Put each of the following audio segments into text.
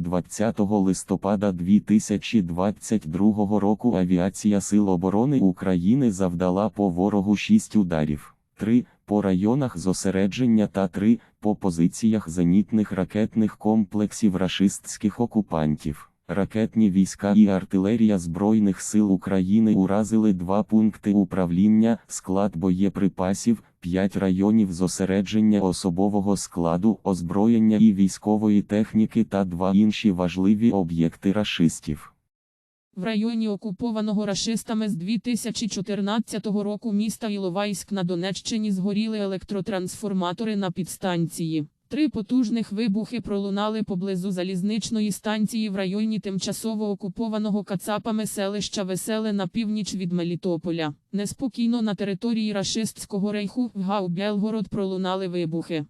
20 листопада 2022 року авіація Сил оборони України завдала по ворогу 6 ударів. 3 по районах зосередження та 3 по позиціях зенітних ракетних комплексів рашистських окупантів. Ракетні війська і артилерія Збройних сил України уразили два пункти управління, склад боєприпасів, 5 районів зосередження особового складу, озброєння і військової техніки та два інші важливі об'єкти рашистів. В районі окупованого рашистами з 2014 року міста Іловайськ на Донеччині згоріли електротрансформатори на підстанції. Три потужних вибухи пролунали поблизу залізничної станції в районі тимчасово окупованого кацапами селища Веселе на північ від Мелітополя. Неспокійно на території рашистського рейху в Гау-Белгород пролунали вибухи.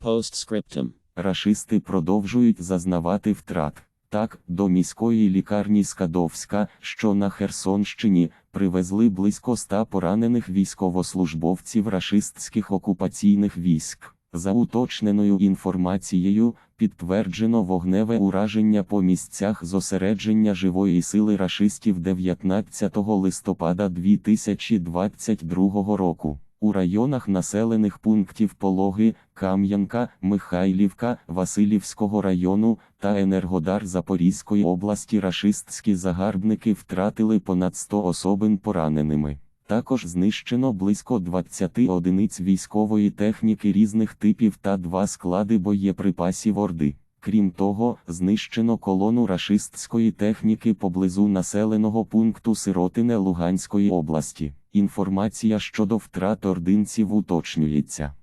Postscriptum. Рашисти продовжують зазнавати втрат. Так, до міської лікарні Скадовська, що на Херсонщині, привезли близько ста поранених військовослужбовців рашистських окупаційних військ. За уточненою інформацією, підтверджено вогневе ураження по місцях зосередження живої сили рашистів 19 листопада 2022 року. У районах населених пунктів Пологи, Кам'янка, Михайлівка, Васильівського району та Енергодар Запорізької області рашистські загарбники втратили понад 100 особин пораненими. Також знищено близько 20 одиниць військової техніки різних типів та два склади боєприпасів Орди. Крім того, знищено колону рашистської техніки поблизу населеного пункту Сиротине Луганської області. Інформація щодо втрат ординців уточнюється.